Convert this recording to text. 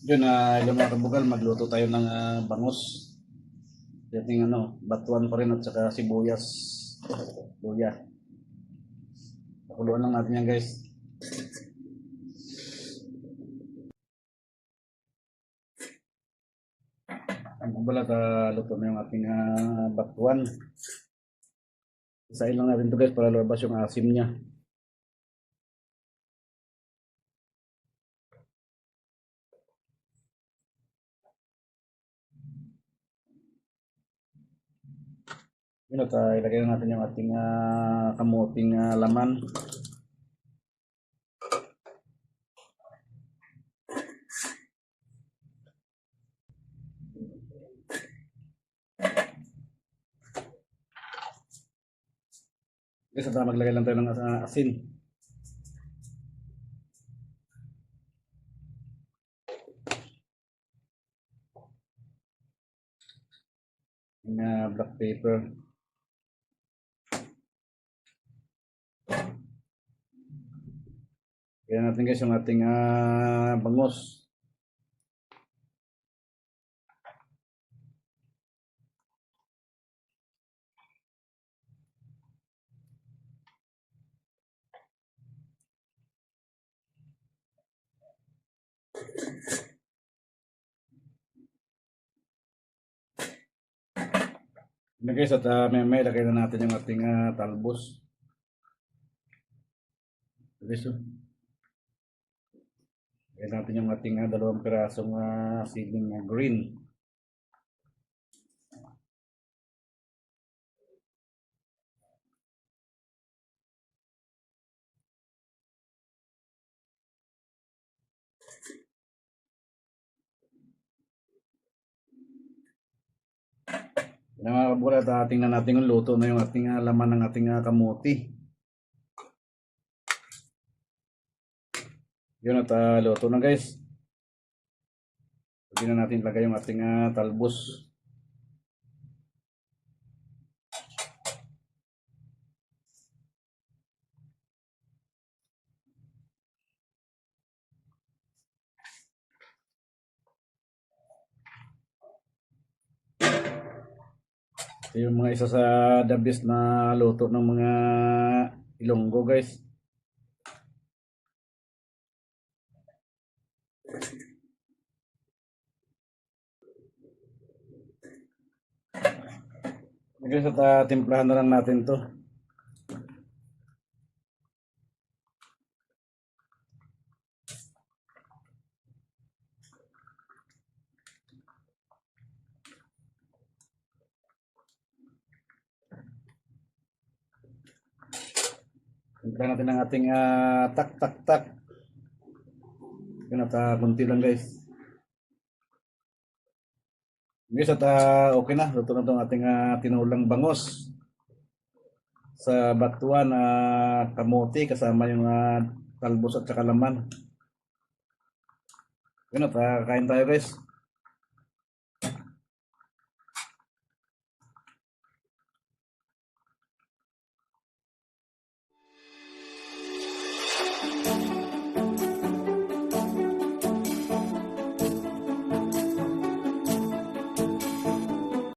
Yun, uh, ilang mga kabugal, magluto tayo ng ah, bangus. Dating ano, batuan pa rin at saka sibuyas. Luya. Pakuluan lang natin yan guys. Ang kabugal at ah, luto na yung ating ah, batuan. Isain lang natin to guys para lumabas yung asim niya. Yun at ah, ilagay na natin yung ating ah, kamuting ah, laman. At ah, maglagay lang tayo ng asin. Yung ah, black paper. Kaya natin guys yung ating ah, bangus. Yun guys, at uh, may may lagay na natin yung ating ah, talbos. Guys, oh. Lagay natin yung ating ah, dalawang pirasong uh, siling ah, green. Yan mga kabulat, uh, tingnan natin yung luto na yung ating ah, laman ng ating ah, kamuti. Yun at ah, luto na guys. Pwede na natin lagay yung ating ah, talbos. Ito yung mga isa sa the best na luto ng mga Ilonggo guys. Guys, at uh, timplahan na lang natin to. Timplahan natin ang ating ah, tak uh, kunti lang guys. Guys, at ah, okay na. Luto na itong ating ah, tinulang bangos. Sa batuan, na kamote, kasama yung ah, talbos at saka laman. Yun at ah, kain tayo guys.